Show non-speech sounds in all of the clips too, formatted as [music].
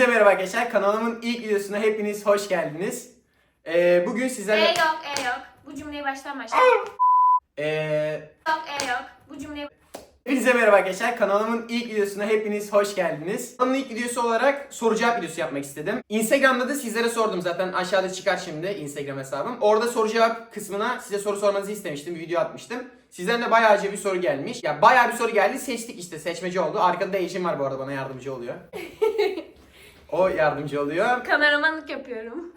Hepinize merhaba arkadaşlar. Kanalımın ilk videosuna hepiniz hoş geldiniz. Ee, bugün E sizlerle... yok, e yok. Bu cümleyi baştan başla. Ee, yok, e yok. Bu cümleyi hepinize merhaba arkadaşlar. Kanalımın ilk videosuna hepiniz hoş geldiniz. Kanalımın ilk videosu olarak soru cevap videosu yapmak istedim. Instagram'da da sizlere sordum zaten. Aşağıda çıkar şimdi Instagram hesabım. Orada soru cevap kısmına size soru sormanızı istemiştim. Bir video atmıştım. Sizden de bayağıca bir soru gelmiş. Ya bayağı bir soru geldi. Seçtik işte. Seçmeci oldu. Arkada da Ejim var bu arada bana yardımcı oluyor. [laughs] o yardımcı oluyor. kameramanlık yapıyorum.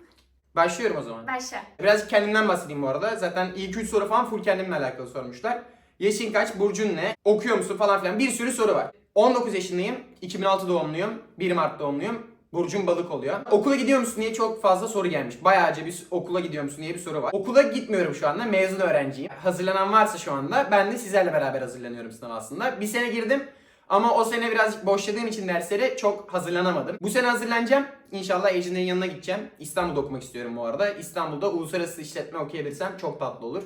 Başlıyorum o zaman. Başla. Birazcık kendimden bahsedeyim bu arada. Zaten ilk 3 soru falan full kendimle alakalı sormuşlar. Yaşın kaç, burcun ne, okuyor musun falan filan bir sürü soru var. 19 yaşındayım, 2006 doğumluyum, 1 Mart doğumluyum. Burcum balık oluyor. Okula gidiyor musun diye çok fazla soru gelmiş. Bayağıca bir okula gidiyor musun diye bir soru var. Okula gitmiyorum şu anda. Mezun öğrenciyim. Hazırlanan varsa şu anda ben de sizlerle beraber hazırlanıyorum sınava aslında. Bir sene girdim ama o sene birazcık boşladığım için dersleri çok hazırlanamadım. Bu sene hazırlanacağım. İnşallah Ejin'in yanına gideceğim. İstanbul'da okumak istiyorum bu arada. İstanbul'da uluslararası işletme okuyabilirsem çok tatlı olur.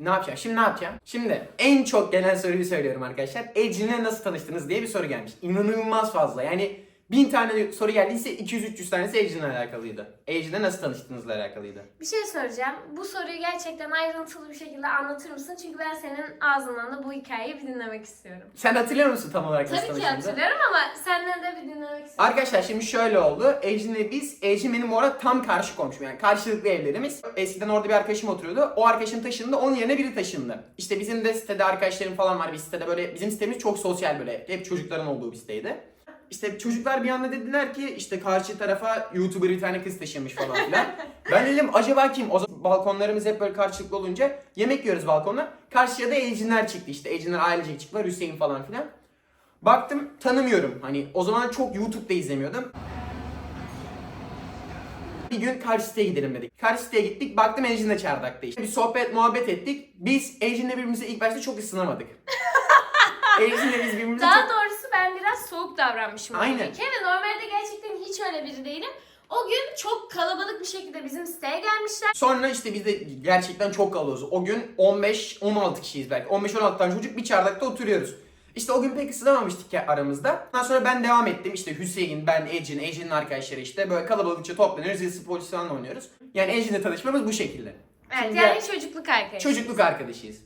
Ne yapacağım? Şimdi ne yapacağım? Şimdi en çok gelen soruyu söylüyorum arkadaşlar. Ejin'le nasıl tanıştınız diye bir soru gelmiş. İnanılmaz fazla. Yani bin tane soru geldiyse 200-300 tanesi Ejin'le alakalıydı. Ejin'le nasıl tanıştığınızla alakalıydı. Bir şey soracağım. Bu soruyu gerçekten ayrıntılı bir şekilde anlatır mısın? Çünkü ben senin ağzından da bu hikayeyi bir dinlemek istiyorum. Sen hatırlıyor musun tam olarak nasıl Tabii ki tanıştığınızı? hatırlıyorum ama senden de bir dinlemek istiyorum. Arkadaşlar şimdi şöyle oldu. Ejin'le biz, Ejin benim bu arada tam karşı komşum yani karşılıklı evlerimiz. Eskiden orada bir arkadaşım oturuyordu. O arkadaşım taşındı, onun yerine biri taşındı. İşte bizim de sitede arkadaşlarım falan var. Bir sitede böyle, bizim sitemiz çok sosyal böyle. Hep çocukların olduğu bir siteydi. İşte çocuklar bir anda dediler ki işte karşı tarafa YouTuber bir tane kız taşınmış falan filan. [laughs] ben dedim acaba kim? O zaman balkonlarımız hep böyle karşılıklı olunca yemek yiyoruz balkonda. Karşıya da Ejinler çıktı işte. Ejinler ailecek çıktılar. Hüseyin falan filan. Baktım tanımıyorum. Hani o zaman çok YouTube'da izlemiyordum. Bir gün karşı siteye gidelim dedik. Karşı siteye gittik. Baktım Ejin'le çardakta işte. Bir sohbet muhabbet ettik. Biz Ejin'le birbirimize ilk başta çok ısınamadık. [laughs] Ejin'le biz birbirimize Daha çok... doğrusu biraz soğuk davranmışım. Aynen. Kevin normalde gerçekten hiç öyle biri değilim. O gün çok kalabalık bir şekilde bizim siteye gelmişler. Sonra işte biz de gerçekten çok kalabalığız. O gün 15-16 kişiyiz belki. 15-16 tane çocuk bir çardakta oturuyoruz. İşte o gün pek ısınamamıştık aramızda. Ondan sonra ben devam ettim. İşte Hüseyin, ben, Ecin, Ecin'in arkadaşları işte böyle kalabalıkça toplanıyoruz. Zil polis falan oynuyoruz. Yani Ecin'le tanışmamız bu şekilde. Evet Şimdi yani çocukluk arkadaşı. Çocukluk arkadaşıyız.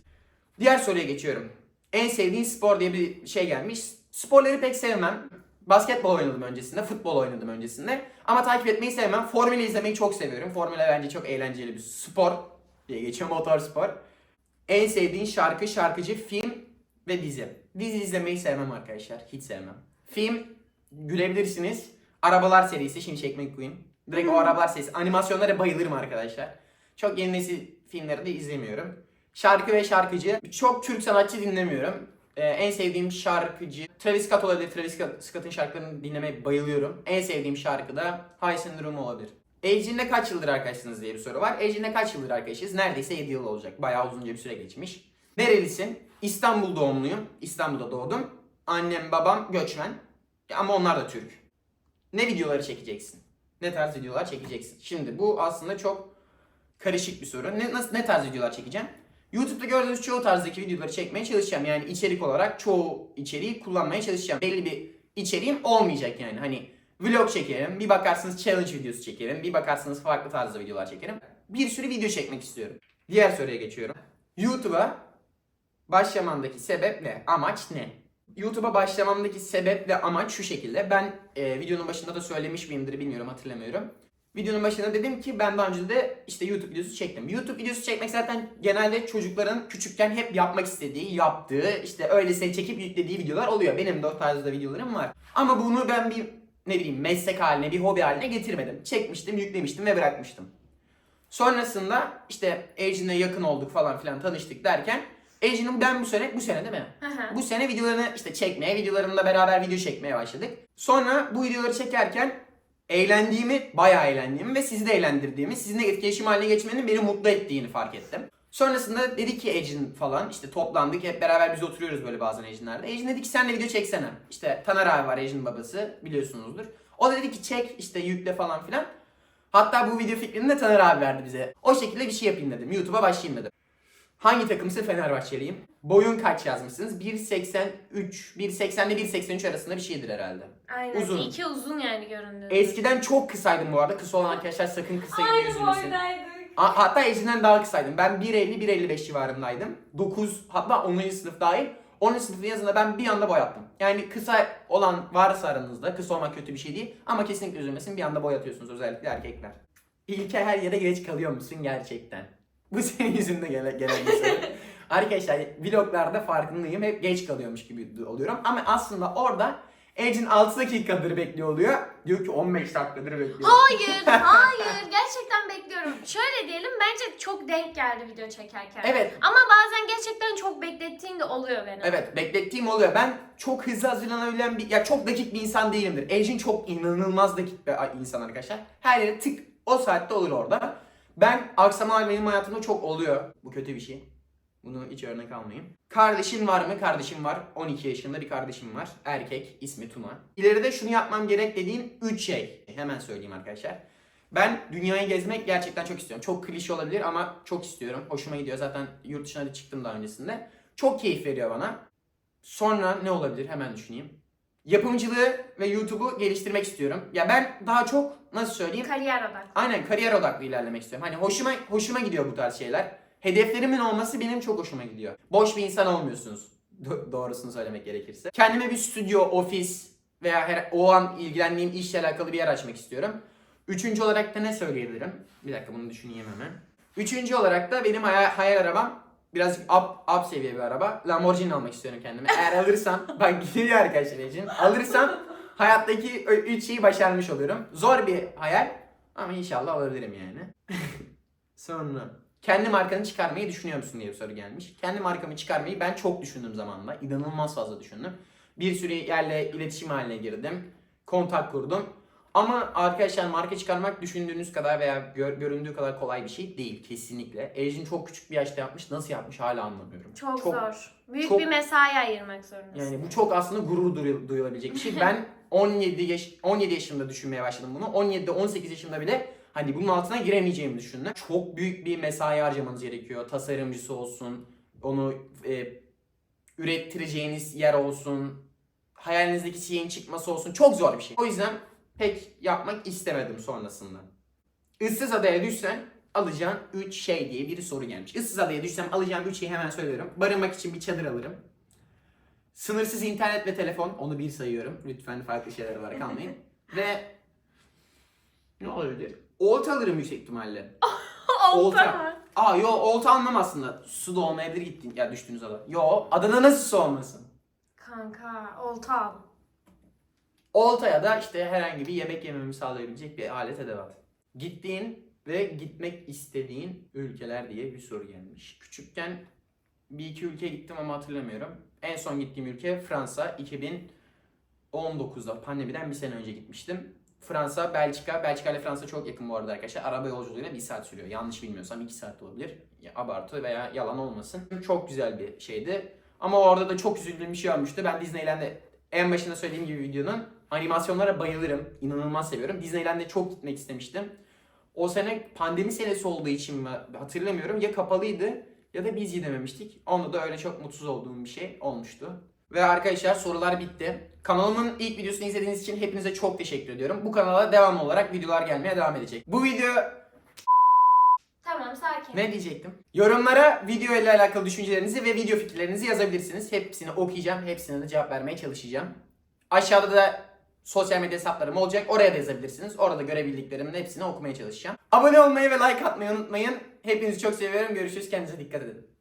Diğer soruya geçiyorum. En sevdiğin spor diye bir şey gelmiş. Sporları pek sevmem. Basketbol oynadım öncesinde, futbol oynadım öncesinde. Ama takip etmeyi sevmem. Formula izlemeyi çok seviyorum. Formula bence çok eğlenceli bir spor diye geçiyor, motor spor. En sevdiğin şarkı, şarkıcı, film ve dizi. Dizi izlemeyi sevmem arkadaşlar. Hiç sevmem. Film gülebilirsiniz. Arabalar serisi, Şimşek McQueen. Direkt o arabalar serisi. Animasyonlara bayılırım arkadaşlar. Çok yeni nesil filmleri de izlemiyorum. Şarkı ve şarkıcı. Çok Türk sanatçı dinlemiyorum. Ee, en sevdiğim şarkıcı Travis Scott olabilir. Travis Scott- Scott'ın şarkılarını dinlemeye bayılıyorum. En sevdiğim şarkı da High Syndrome olabilir. Ejin'le kaç yıldır arkadaşsınız diye bir soru var. Ejin'le kaç yıldır arkadaşız? Neredeyse 7 yıl olacak. Bayağı uzunca bir süre geçmiş. Nerelisin? İstanbul doğumluyum. İstanbul'da doğdum. Annem babam göçmen. Ama onlar da Türk. Ne videoları çekeceksin? Ne tarz videolar çekeceksin? Şimdi bu aslında çok karışık bir soru. Ne, nasıl, ne tarz videolar çekeceğim? YouTube'da gördüğünüz çoğu tarzdaki videoları çekmeye çalışacağım. Yani içerik olarak çoğu içeriği kullanmaya çalışacağım. Belli bir içeriğim olmayacak yani. Hani vlog çekerim, bir bakarsınız challenge videosu çekerim, bir bakarsınız farklı tarzda videolar çekerim. Bir sürü video çekmek istiyorum. Diğer soruya geçiyorum. YouTube'a başlamamdaki sebep ne? Amaç ne? YouTube'a başlamamdaki sebep ve amaç şu şekilde. Ben e, videonun başında da söylemiş miyimdir bilmiyorum hatırlamıyorum. Videonun başında dedim ki ben daha önce de işte YouTube videosu çektim. YouTube videosu çekmek zaten genelde çocukların küçükken hep yapmak istediği, yaptığı, işte öylesine çekip yüklediği videolar oluyor. Benim de o tarzda videolarım var. Ama bunu ben bir ne bileyim meslek haline, bir hobi haline getirmedim. Çekmiştim, yüklemiştim ve bırakmıştım. Sonrasında işte Ejin'le yakın olduk falan filan tanıştık derken Ejin'in ben bu sene, bu sene değil mi? Bu sene videolarını işte çekmeye, videolarımla beraber video çekmeye başladık. Sonra bu videoları çekerken eğlendiğimi, bayağı eğlendiğimi ve sizi de eğlendirdiğimi, sizinle etkileşim haline geçmenin beni mutlu ettiğini fark ettim. Sonrasında dedi ki Ejin falan işte toplandık hep beraber biz oturuyoruz böyle bazen Ejin'lerde. Ejin dedi ki sen de video çeksene. İşte Taner abi var Ejin babası biliyorsunuzdur. O da dedi ki çek işte yükle falan filan. Hatta bu video fikrini de Taner abi verdi bize. O şekilde bir şey yapayım dedim. YouTube'a başlayayım dedim. Hangi takımsı Fenerbahçeliyim? Boyun kaç yazmışsınız? 1.83, 1.80 ile 1.83 arasında bir şeydir herhalde. Aynen. Uzun. İki uzun yani göründüğü. Eskiden çok kısaydım bu arada. Kısa olan arkadaşlar sakın kısa gibi Aynı üzülmesin. boydaydık. A- Hatta Ece'den daha kısaydım. Ben 1.50-1.55 civarındaydım. 9 hatta 10. sınıf dahil. 10. sınıfın yazında ben bir anda boy attım. Yani kısa olan varsa aranızda, kısa olmak kötü bir şey değil. Ama kesinlikle üzülmesin bir anda boy atıyorsunuz özellikle erkekler. İlke her yere geç kalıyor musun gerçekten? Bu senin yüzünden gelen, gelen bir soru. [laughs] Arkadaşlar vloglarda farkındayım. Hep geç kalıyormuş gibi oluyorum. Ama aslında orada Ecin 6 dakikadır bekliyor oluyor. Diyor ki 15 dakikadır bekliyor. Hayır, [laughs] hayır. Gerçekten bekliyorum. Şöyle diyelim bence çok denk geldi video çekerken. Evet Ama bazen gerçekten çok beklettiğin de oluyor benim. Evet beklettiğim oluyor. Ben çok hızlı hazırlanabilen bir, ya çok dakik bir insan değilimdir. Ejin çok inanılmaz dakik bir insan arkadaşlar. Her yere tık o saatte olur orada. Ben aksamalar benim hayatımda çok oluyor. Bu kötü bir şey. Bunu hiç örnek almayayım. Kardeşin var mı? Kardeşim var. 12 yaşında bir kardeşim var. Erkek. ismi Tuna. İleride şunu yapmam gerek dediğin 3 şey. Hemen söyleyeyim arkadaşlar. Ben dünyayı gezmek gerçekten çok istiyorum. Çok klişe olabilir ama çok istiyorum. Hoşuma gidiyor. Zaten yurt dışına da çıktım daha öncesinde. Çok keyif veriyor bana. Sonra ne olabilir? Hemen düşüneyim. Yapımcılığı ve YouTube'u geliştirmek istiyorum. Ya ben daha çok nasıl söyleyeyim? Kariyer odaklı. Aynen kariyer odaklı ilerlemek istiyorum. Hani hoşuma hoşuma gidiyor bu tarz şeyler. Hedeflerimin olması benim çok hoşuma gidiyor. Boş bir insan olmuyorsunuz. Do- doğrusunu söylemek gerekirse. Kendime bir stüdyo, ofis veya her, o an ilgilendiğim işle alakalı bir yer açmak istiyorum. Üçüncü olarak da ne söyleyebilirim? Bir dakika bunu düşüneyim hemen. Üçüncü olarak da benim hayal, hayal arabam biraz up, up seviye bir araba. Lamborghini almak istiyorum kendime. Eğer alırsam, [laughs] bak gidiyor arkadaşlar için. Alırsam hayattaki üç şeyi başarmış oluyorum. Zor bir hayal ama inşallah alabilirim yani. [laughs] Sonra kendi markanı çıkarmayı düşünüyor musun diye bir soru gelmiş. Kendi markamı çıkarmayı ben çok düşündüm zamanla. İnanılmaz fazla düşündüm. Bir sürü yerle iletişim haline girdim. Kontak kurdum. Ama arkadaşlar marka çıkarmak düşündüğünüz kadar veya gör- göründüğü kadar kolay bir şey değil kesinlikle. Ejin çok küçük bir yaşta yapmış. Nasıl yapmış hala anlamıyorum. Çok, zor. Büyük çok- bir mesai ayırmak zorundasın. Yani bu çok aslında gurur duyu- duyulabilecek bir şey. [laughs] Ben 17 yaş 17 yaşımda düşünmeye başladım bunu. 17'de 18 yaşımda bile hani bunun altına giremeyeceğimi düşündüm. Çok büyük bir mesai harcamanız gerekiyor. Tasarımcısı olsun, onu e, ürettireceğiniz yer olsun, hayalinizdeki şeyin çıkması olsun. Çok zor bir şey. O yüzden pek yapmak istemedim sonrasında. Issız adaya düşsen alacağın 3 şey diye bir soru gelmiş. Issız adaya düşsem alacağım 3 şeyi hemen söylüyorum. Barınmak için bir çadır alırım. Sınırsız internet ve telefon. Onu bir sayıyorum. Lütfen farklı şeyler olarak almayın. [laughs] ve ne olabilir? Olta alırım yüksek ihtimalle. [laughs] Olta Olta. Aa yo olta almam aslında. Su da olmayabilir gittin ya düştüğünüz ada. Yo adada nasıl su olmasın? Kanka olta al. Oltaya da işte herhangi bir yemek yememi sağlayabilecek bir alet edevat. Gittiğin ve gitmek istediğin ülkeler diye bir soru gelmiş. Küçükken bir iki ülkeye gittim ama hatırlamıyorum. En son gittiğim ülke Fransa 2019'da pandemiden bir sene önce gitmiştim. Fransa, Belçika. Belçika ile Fransa çok yakın bu arada arkadaşlar. Araba yolculuğuyla bir saat sürüyor. Yanlış bilmiyorsam iki saat olabilir. Ya, abartı veya yalan olmasın. Çok güzel bir şeydi. Ama orada da çok üzüldüğüm bir şey olmuştu. Ben Disneyland'e en başında söylediğim gibi videonun animasyonlara bayılırım. İnanılmaz seviyorum. Disneyland'e çok gitmek istemiştim. O sene pandemi senesi olduğu için mi hatırlamıyorum. Ya kapalıydı ya da biz gidememiştik. Onda da öyle çok mutsuz olduğum bir şey olmuştu. Ve arkadaşlar sorular bitti. Kanalımın ilk videosunu izlediğiniz için hepinize çok teşekkür ediyorum. Bu kanala devamlı olarak videolar gelmeye devam edecek. Bu video Tamam sakin. ne diyecektim? Yorumlara video ile alakalı düşüncelerinizi ve video fikirlerinizi yazabilirsiniz. Hepsini okuyacağım. Hepsine de cevap vermeye çalışacağım. Aşağıda da sosyal medya hesaplarım olacak. Oraya da yazabilirsiniz. Orada görebildiklerimin hepsini okumaya çalışacağım. Abone olmayı ve like atmayı unutmayın. Hepinizi çok seviyorum. Görüşürüz. Kendinize dikkat edin.